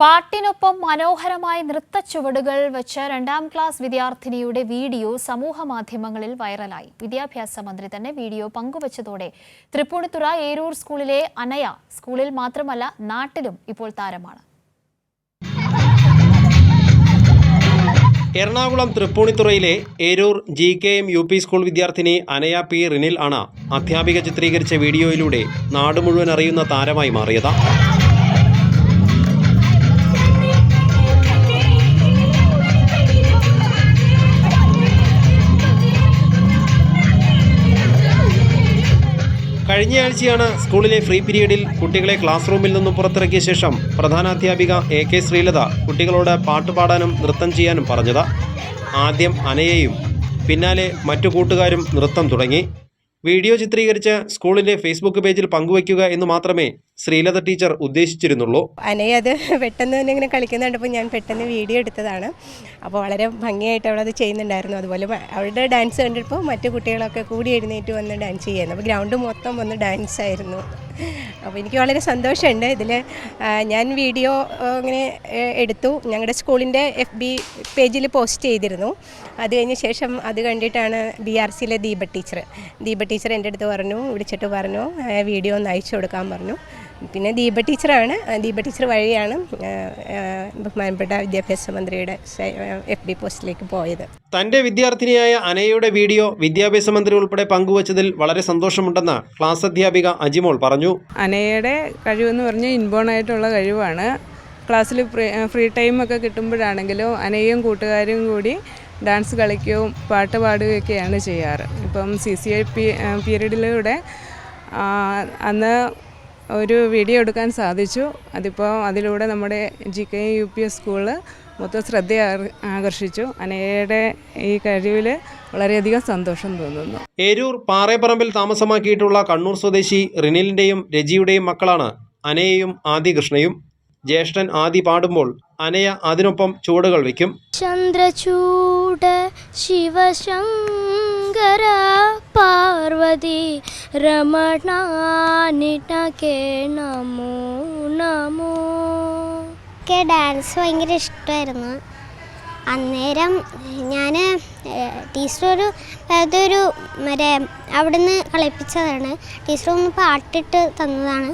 പാട്ടിനൊപ്പം മനോഹരമായ നൃത്തച്ചുവടുകൾ വെച്ച രണ്ടാം ക്ലാസ് വിദ്യാർത്ഥിനിയുടെ വീഡിയോ സമൂഹ മാധ്യമങ്ങളിൽ വൈറലായി. വിദ്യാഭ്യാസ മന്ത്രി തന്നെ വീഡിയോ പങ്കുവച്ചതോടെ തൃപ്പൂണിത്തുറ ഏരൂർ സ്കൂളിലെ അനയ സ്കൂളിൽ മാത്രമല്ല നാട്ടിലും ഇപ്പോൾ താരമാണ്. Ernakulam തൃപ്പൂണിത്തുറയിലെ Eroor G K M U P school വിദ്യാർത്ഥിനി അനയ പി റിനിൽ ആണ് അധ്യാപിക ചിത്രീകരിച്ച വീഡിയോയിലൂടെ നാട് മുഴുവൻ അറിയുന്ന താരമായി മാറിയത്. കഴിഞ്ഞയാഴ്ചയാണ് സ്കൂളിലെ ഫ്രീ പീരീഡിൽ കുട്ടികളെ ക്ലാസ് റൂമിൽ നിന്നും പുറത്തിറക്കിയ ശേഷം പ്രധാനാധ്യാപിക എ കെ ശ്രീലത കുട്ടികളോട് പാട്ടുപാടാനും നൃത്തം ചെയ്യാനും പറഞ്ഞത്. ആദ്യം അനയെയും പിന്നാലെ മറ്റു കൂട്ടുകാരും നൃത്തം തുടങ്ങി. വീഡിയോ ചിത്രീകരിച്ച് സ്കൂളിന്റെ ഫേസ്ബുക്ക് പേജിൽ പങ്കുവയ്ക്കുക എന്ന് മാത്രമേ ശ്രീലത ടീച്ചർ ഉദ്ദേശിച്ചിരുന്നുള്ളൂ. അനയ അത് പെട്ടെന്ന് തന്നെ ഇങ്ങനെ കളിക്കുന്ന കണ്ടപ്പോൾ ഞാൻ പെട്ടെന്ന് വീഡിയോ എടുത്തതാണ്. അപ്പോൾ വളരെ ഭംഗിയായിട്ട് അവൾ അത് ചെയ്യുന്നുണ്ടായിരുന്നു. അതുപോലെ അവളുടെ ഡാൻസ് കണ്ടപ്പോൾ മറ്റു കുട്ടികളൊക്കെ കൂടി എഴുന്നേറ്റ് വന്ന് ഡാൻസ് ചെയ്യുന്നു അപ്പോൾ ഗ്രൗണ്ട് മൊത്തം വന്ന് ഡാൻസ് ആയിരുന്നു. അപ്പോൾ എനിക്ക് വളരെ സന്തോഷമുണ്ട്. ഇതിൽ ഞാൻ വീഡിയോ ഇങ്ങനെ എടുത്തു. ഞങ്ങളുടെ സ്കൂളിന്റെ എഫ് ബി പേജിൽ പോസ്റ്റ് ചെയ്തിരുന്നു. അത് കഴിഞ്ഞ ശേഷം അത് കണ്ടിട്ടാണ് ബി ആർ സിയിലെ ദീപ ടീച്ചർ ദീപ ടീച്ചർ എന്റെ അടുത്ത് പറഞ്ഞു വിളിച്ചിട്ട് പറഞ്ഞു വീഡിയോ ഒന്ന് അയച്ചു കൊടുക്കാൻ പറഞ്ഞു. പിന്നെ ദീപ ടീച്ചറാണ്. ദീപ ടീച്ചർ വഴിയാണ് ബഹുമാനപ്പെട്ട വിദ്യാഭ്യാസ മന്ത്രിയുടെ എഫ് ഡി പോസ്റ്റിലേക്ക് പോയത്. തന്റെ വിദ്യാർത്ഥിനിയായ അനയുടെ വീഡിയോ വിദ്യാഭ്യാസ മന്ത്രി ഉൾപ്പെടെ പങ്കുവച്ചതിൽ വളരെ സന്തോഷമുണ്ടെന്ന് ക്ലാസ് അധ്യാപിക അജിമോൾ പറഞ്ഞു. അനയുടെ കഴിവെന്ന് പറഞ്ഞാൽ ഇൻബോൺ ആയിട്ടുള്ള കഴിവാണ്. ക്ലാസ്സിൽ ഫ്രീ ടൈം ഒക്കെ കിട്ടുമ്പോഴാണെങ്കിലും അനയും കൂട്ടുകാരും കൂടി ഡാൻസ് കളിക്കുകയും പാട്ട് പാടുകയൊക്കെയാണ് ചെയ്യാറ്. ഇപ്പം സി സി ഐ പി പീരീഡിലൂടെ അന്ന് ഒരു വീഡിയോ എടുക്കാൻ സാധിച്ചു. അതിപ്പോൾ അതിലൂടെ നമ്മുടെ G K U P S school മൊത്തം ശ്രദ്ധ ആകർഷിച്ചു. അനയുടെ ഈ കഴിവിൽ വളരെയധികം സന്തോഷം തോന്നുന്നു. ഏരൂർ പാറേപ്പറമ്പിൽ താമസമാക്കിയിട്ടുള്ള കണ്ണൂർ സ്വദേശി റിനിലിന്റെയും രജിയുടെയും മക്കളാണ് അനയയും ആദികൃഷ്ണയും. ജ്യേഷ്ഠൻ ആദി പാടുമ്പോൾ അനയ അതിനൊപ്പം ചൂടുകൾ വയ്ക്കും. ചന്ദ്രചൂഡ ശിവശങ്കര പാർവതി രമണാനിടകേ നമോ നമോ. എനിക്ക് ഡാൻസ് ഭയങ്കര ഇഷ്ടമായിരുന്നു. അന്നേരം ഞാൻ ടീച്ചർ ഒരു അതൊരു മറ്റേ അവിടുന്ന് കളിപ്പിച്ചതാണ്. ടീച്ചർ ഒന്ന് പാട്ടിട്ട് തന്നതാണ്.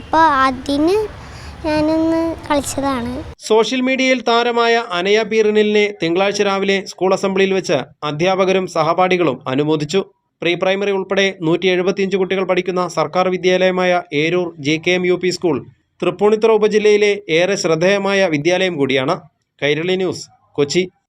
അപ്പോൾ അതിന് ഞാനൊന്ന് കളിച്ചതാണ്. സോഷ്യൽ മീഡിയയിൽ താരമായ അനയ പീറിനിലിനെ തിങ്കളാഴ്ച രാവിലെ സ്കൂൾ അസംബ്ലിയിൽ വെച്ച് അധ്യാപകരും സഹപാഠികളും അനുമോദിച്ചു. പ്രീ പ്രൈമറി ഉൾപ്പെടെ നൂറ്റി എഴുപത്തിയഞ്ച് കുട്ടികൾ പഠിക്കുന്ന സർക്കാർ വിദ്യാലയമായ Eroor J K M U P school Thrippunithura ഉപജില്ലയിലെ ഏറെ ശ്രദ്ധേയമായ വിദ്യാലയം കൂടിയാണ്. കൈരളി ന്യൂസ് കൊച്ചി.